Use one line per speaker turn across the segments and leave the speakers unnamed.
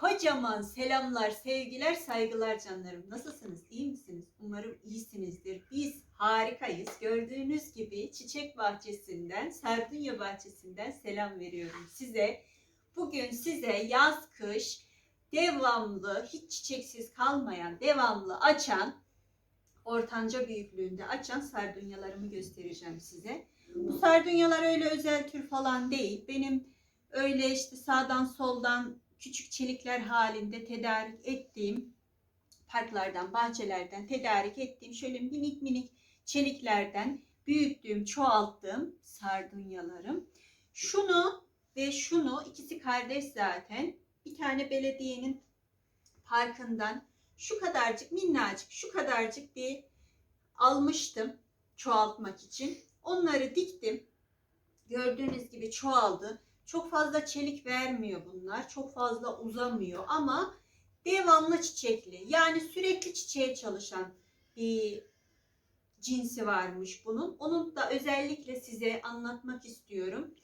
Kocaman selamlar, sevgiler, saygılar canlarım. Nasılsınız? İyi misiniz? Umarım iyisinizdir. Biz harikayız. Gördüğünüz gibi çiçek bahçesinden, sardunya bahçesinden selam veriyorum size. Bugün size yaz kış devamlı, hiç çiçeksiz kalmayan, devamlı açan, ortanca büyüklüğünde açan sardunyalarımı göstereceğim size. Bu sardunyalar öyle özel tür falan değil. Benim öyle işte sağdan soldan küçük çelikler halinde tedarik ettiğim parklardan, bahçelerden tedarik ettiğim şöyle minik minik çeliklerden büyüttüğüm, çoğalttığım sardunyalarım. Şunu ve şunu ikisi kardeş zaten. Bir tane belediyenin parkından şu kadarcık minnacık şu kadarcık bir almıştım çoğaltmak için. Onları diktim. Gördüğünüz gibi çoğaldı. Çok fazla çelik vermiyor bunlar. Çok fazla uzamıyor ama devamlı çiçekli. Yani sürekli çiçeğe çalışan bir cinsi varmış bunun. Onun da özellikle size anlatmak istiyorum.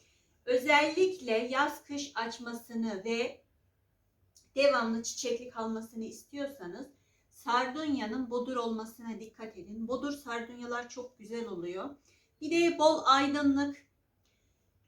Özellikle yaz kış açmasını ve devamlı çiçekli kalmasını istiyorsanız sardunyanın bodur olmasına dikkat edin. Bodur sardunyalar çok güzel oluyor. Bir de bol aydınlık,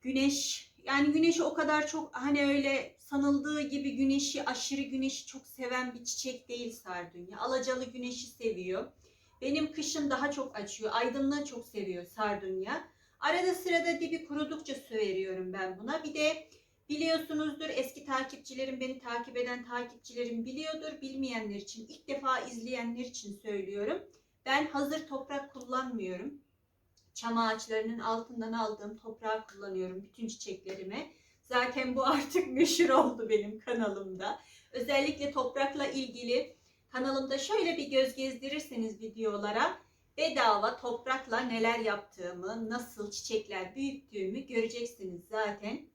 güneş yani güneşi o kadar çok hani öyle sanıldığı gibi güneşi aşırı güneşi çok seven bir çiçek değil sardunya. Alacalı güneşi seviyor. Benim kışın daha çok açıyor. Aydınlığı çok seviyor sardunya. Arada sırada dibi kurudukça su veriyorum ben buna. Bir de biliyorsunuzdur eski takipçilerim beni takip eden takipçilerim biliyordur. Bilmeyenler için ilk defa izleyenler için söylüyorum. Ben hazır toprak kullanmıyorum çam ağaçlarının altından aldığım toprağı kullanıyorum bütün çiçeklerime. Zaten bu artık meşhur oldu benim kanalımda. Özellikle toprakla ilgili kanalımda şöyle bir göz gezdirirseniz videolara bedava toprakla neler yaptığımı, nasıl çiçekler büyüttüğümü göreceksiniz zaten.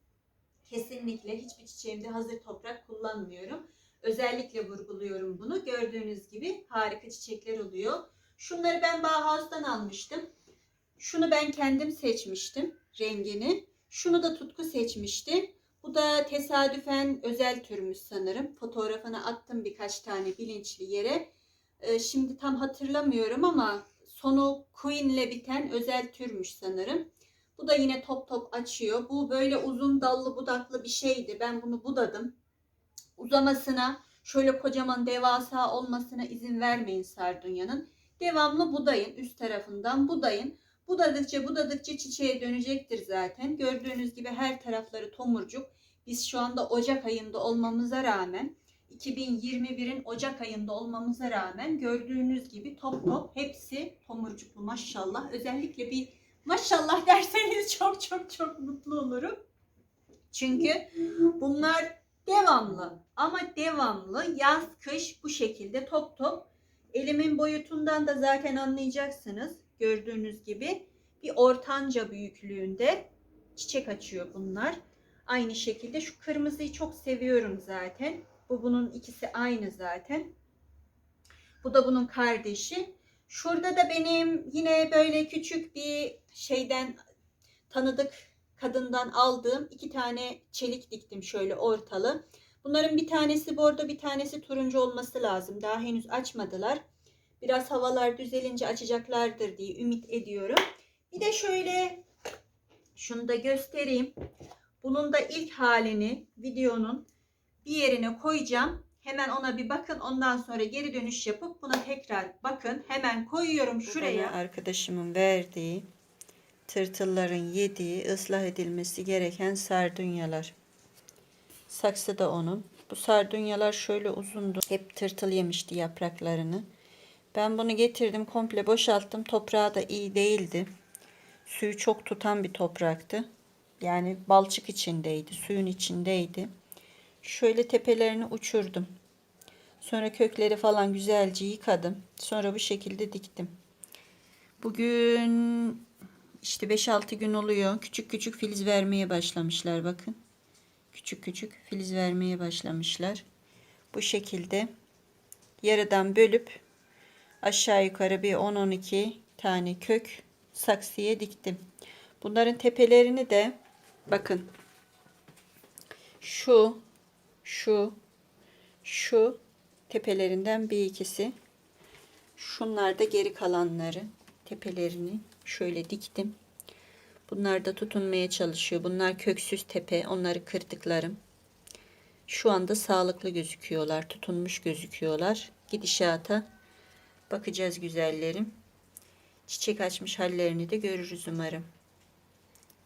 Kesinlikle hiçbir çiçeğimde hazır toprak kullanmıyorum. Özellikle vurguluyorum bunu. Gördüğünüz gibi harika çiçekler oluyor. Şunları ben Bauhaus'tan almıştım. Şunu ben kendim seçmiştim rengini. Şunu da Tutku seçmişti. Bu da tesadüfen özel türmüş sanırım. Fotoğrafını attım birkaç tane bilinçli yere. Ee, şimdi tam hatırlamıyorum ama sonu Queen biten özel türmüş sanırım. Bu da yine top top açıyor. Bu böyle uzun dallı budaklı bir şeydi. Ben bunu budadım. Uzamasına, şöyle kocaman devasa olmasına izin vermeyin sardunyanın. Devamlı budayın üst tarafından budayın. Budadıkça budadıkça çiçeğe dönecektir zaten. Gördüğünüz gibi her tarafları tomurcuk. Biz şu anda Ocak ayında olmamıza rağmen 2021'in Ocak ayında olmamıza rağmen gördüğünüz gibi top top hepsi tomurcuklu maşallah. Özellikle bir maşallah derseniz çok çok çok mutlu olurum. Çünkü bunlar devamlı ama devamlı yaz kış bu şekilde top top. Elimin boyutundan da zaten anlayacaksınız gördüğünüz gibi bir ortanca büyüklüğünde çiçek açıyor bunlar. Aynı şekilde şu kırmızıyı çok seviyorum zaten. Bu bunun ikisi aynı zaten. Bu da bunun kardeşi. Şurada da benim yine böyle küçük bir şeyden tanıdık kadından aldığım iki tane çelik diktim şöyle ortalı. Bunların bir tanesi bordo bir tanesi turuncu olması lazım. Daha henüz açmadılar. Biraz havalar düzelince açacaklardır diye ümit ediyorum. Bir de şöyle şunu da göstereyim. Bunun da ilk halini videonun bir yerine koyacağım. Hemen ona bir bakın. Ondan sonra geri dönüş yapıp buna tekrar bakın. Hemen koyuyorum şuraya.
arkadaşımın verdiği tırtılların yediği ıslah edilmesi gereken sardunyalar. Saksı da onun. Bu sardunyalar şöyle uzundu. Hep tırtıl yemişti yapraklarını. Ben bunu getirdim komple boşalttım. Toprağı da iyi değildi. Suyu çok tutan bir topraktı. Yani balçık içindeydi, suyun içindeydi. Şöyle tepelerini uçurdum. Sonra kökleri falan güzelce yıkadım. Sonra bu şekilde diktim. Bugün işte 5-6 gün oluyor. Küçük küçük filiz vermeye başlamışlar bakın. Küçük küçük filiz vermeye başlamışlar. Bu şekilde yarıdan bölüp aşağı yukarı bir 10-12 tane kök saksıya diktim. Bunların tepelerini de bakın şu şu Şu tepelerinden bir ikisi. Şunlar da geri kalanları. Tepelerini şöyle diktim. Bunlar da tutunmaya çalışıyor. Bunlar köksüz tepe. Onları kırdıklarım. Şu anda sağlıklı gözüküyorlar. Tutunmuş gözüküyorlar. Gidişata bakacağız güzellerim. Çiçek açmış hallerini de görürüz umarım.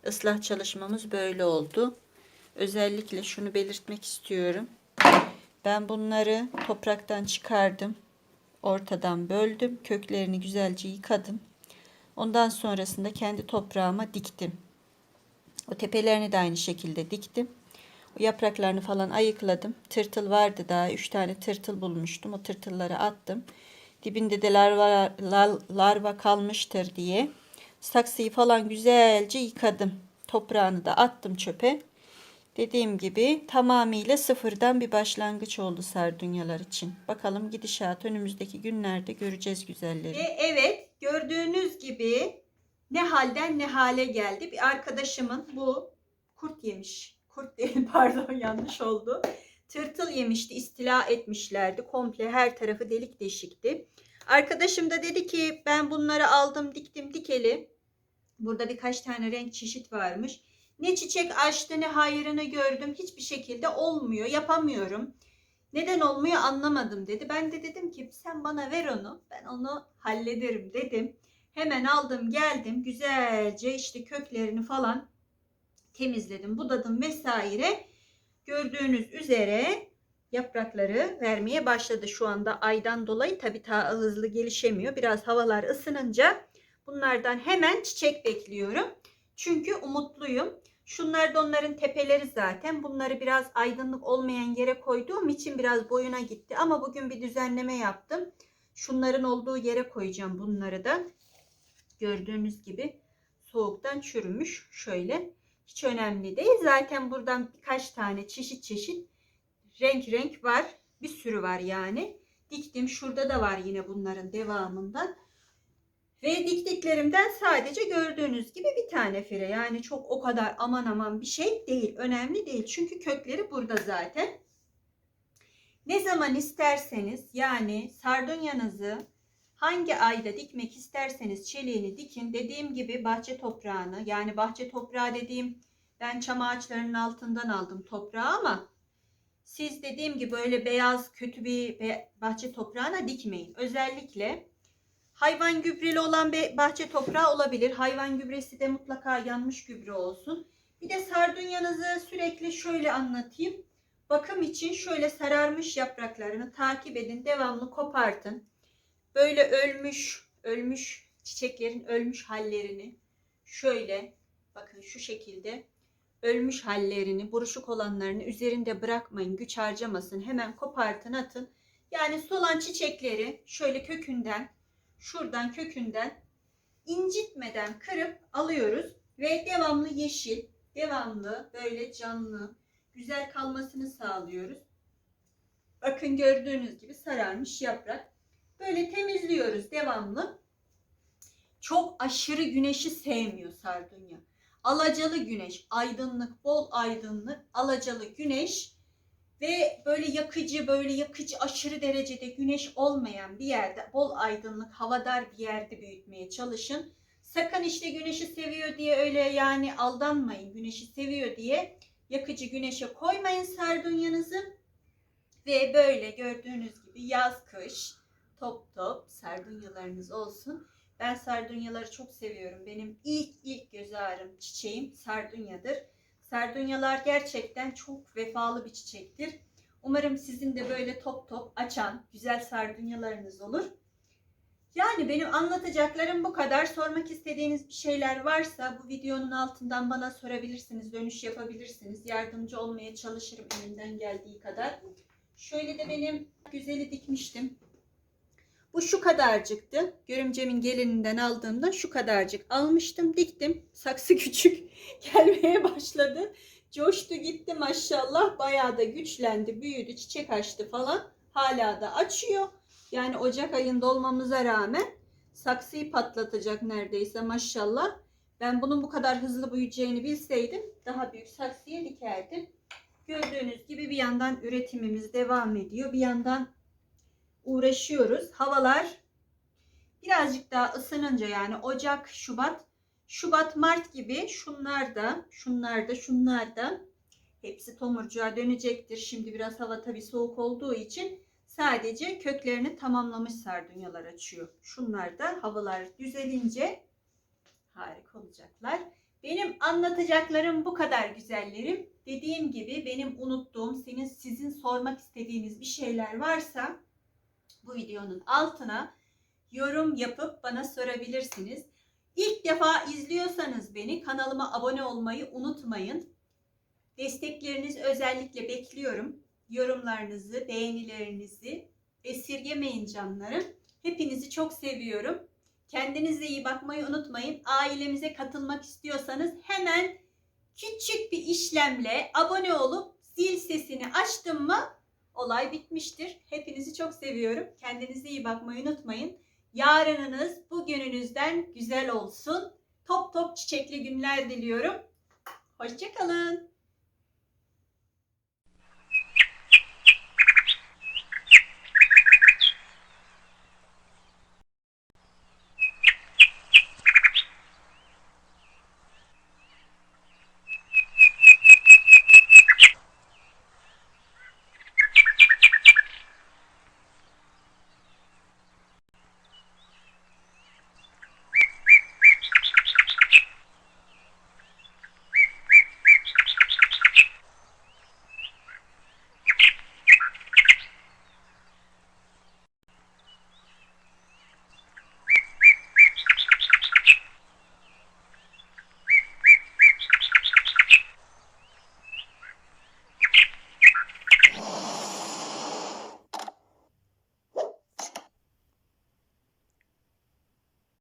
Islah çalışmamız böyle oldu. Özellikle şunu belirtmek istiyorum. Ben bunları topraktan çıkardım. Ortadan böldüm. Köklerini güzelce yıkadım. Ondan sonrasında kendi toprağıma diktim. O tepelerini de aynı şekilde diktim. O yapraklarını falan ayıkladım. Tırtıl vardı daha. Üç tane tırtıl bulmuştum. O tırtılları attım. Dibinde de larva, lar- larva kalmıştır diye. Saksıyı falan güzelce yıkadım. Toprağını da attım çöpe. Dediğim gibi tamamıyla sıfırdan bir başlangıç oldu sardunyalar için. Bakalım gidişat önümüzdeki günlerde göreceğiz güzelleri.
Ve evet gördüğünüz gibi ne halden ne hale geldi. Bir arkadaşımın bu kurt yemiş. Kurt değil pardon yanlış oldu. Tırtıl yemişti istila etmişlerdi. Komple her tarafı delik deşikti. Arkadaşım da dedi ki ben bunları aldım diktim dikeli. Burada birkaç tane renk çeşit varmış. Ne çiçek açtı ne hayrını gördüm. Hiçbir şekilde olmuyor yapamıyorum. Neden olmuyor anlamadım dedi. Ben de dedim ki sen bana ver onu. Ben onu hallederim dedim. Hemen aldım geldim güzelce işte köklerini falan temizledim, budadım vesaire. Gördüğünüz üzere yaprakları vermeye başladı şu anda aydan dolayı tabii daha hızlı gelişemiyor. Biraz havalar ısınınca bunlardan hemen çiçek bekliyorum. Çünkü umutluyum. Şunlar da onların tepeleri zaten. Bunları biraz aydınlık olmayan yere koyduğum için biraz boyuna gitti. Ama bugün bir düzenleme yaptım. Şunların olduğu yere koyacağım bunları da. Gördüğünüz gibi soğuktan çürümüş. Şöyle. Hiç önemli değil. Zaten buradan birkaç tane çeşit çeşit renk renk var. Bir sürü var yani. Diktim. Şurada da var yine bunların devamından. Ve diktiklerimden sadece gördüğünüz gibi bir tane fire. Yani çok o kadar aman aman bir şey değil. Önemli değil. Çünkü kökleri burada zaten. Ne zaman isterseniz yani sardunyanızı hangi ayda dikmek isterseniz çeliğini dikin. Dediğim gibi bahçe toprağını yani bahçe toprağı dediğim ben çam ağaçlarının altından aldım toprağı ama siz dediğim gibi böyle beyaz kötü bir bahçe toprağına dikmeyin. Özellikle hayvan gübreli olan bir bahçe toprağı olabilir. Hayvan gübresi de mutlaka yanmış gübre olsun. Bir de sardunyanızı sürekli şöyle anlatayım. Bakım için şöyle sararmış yapraklarını takip edin. Devamlı kopartın. Böyle ölmüş, ölmüş çiçeklerin ölmüş hallerini şöyle bakın şu şekilde ölmüş hallerini, buruşuk olanlarını üzerinde bırakmayın. Güç harcamasın. Hemen kopartın, atın. Yani solan çiçekleri şöyle kökünden, şuradan kökünden incitmeden kırıp alıyoruz ve devamlı yeşil, devamlı böyle canlı, güzel kalmasını sağlıyoruz. Bakın gördüğünüz gibi sararmış yaprak. Böyle temizliyoruz devamlı. Çok aşırı güneşi sevmiyor sardunya. Alacalı güneş, aydınlık, bol aydınlık, alacalı güneş ve böyle yakıcı, böyle yakıcı aşırı derecede güneş olmayan bir yerde, bol aydınlık, havadar bir yerde büyütmeye çalışın. Sakın işte güneşi seviyor diye öyle yani aldanmayın. Güneşi seviyor diye yakıcı güneşe koymayın sardunyanızı. Ve böyle gördüğünüz gibi yaz kış top top sardunyalarınız olsun. Ben sardunyaları çok seviyorum. Benim ilk ilk göz ağrım çiçeğim sardunyadır. Sardunyalar gerçekten çok vefalı bir çiçektir. Umarım sizin de böyle top top açan güzel sardunyalarınız olur. Yani benim anlatacaklarım bu kadar. Sormak istediğiniz bir şeyler varsa bu videonun altından bana sorabilirsiniz. Dönüş yapabilirsiniz. Yardımcı olmaya çalışırım elimden geldiği kadar. Şöyle de benim güzeli dikmiştim. Bu şu kadarcıktı. Görümcemin gelininden aldığımda şu kadarcık almıştım, diktim. Saksı küçük gelmeye başladı. Coştu gitti maşallah. Bayağı da güçlendi, büyüdü, çiçek açtı falan. Hala da açıyor. Yani Ocak ayında olmamıza rağmen saksıyı patlatacak neredeyse maşallah. Ben bunun bu kadar hızlı büyüyeceğini bilseydim daha büyük saksıya dikerdim. Gördüğünüz gibi bir yandan üretimimiz devam ediyor. Bir yandan uğraşıyoruz. Havalar birazcık daha ısınınca yani Ocak, Şubat, Şubat, Mart gibi şunlar da, şunlar da, şunlar da hepsi tomurcuğa dönecektir. Şimdi biraz hava tabii soğuk olduğu için sadece köklerini tamamlamış sardunyalar açıyor. Şunlar da havalar düzelince harika olacaklar. Benim anlatacaklarım bu kadar güzellerim. Dediğim gibi benim unuttuğum, senin sizin sormak istediğiniz bir şeyler varsa bu videonun altına yorum yapıp bana sorabilirsiniz. İlk defa izliyorsanız beni kanalıma abone olmayı unutmayın. Desteklerinizi özellikle bekliyorum. Yorumlarınızı, beğenilerinizi esirgemeyin canlarım. Hepinizi çok seviyorum. Kendinize iyi bakmayı unutmayın. Ailemize katılmak istiyorsanız hemen küçük bir işlemle abone olup zil sesini açtım mı olay bitmiştir. Hepinizi çok seviyorum. Kendinize iyi bakmayı unutmayın. Yarınınız bugününüzden güzel olsun. Top top çiçekli günler diliyorum. Hoşçakalın.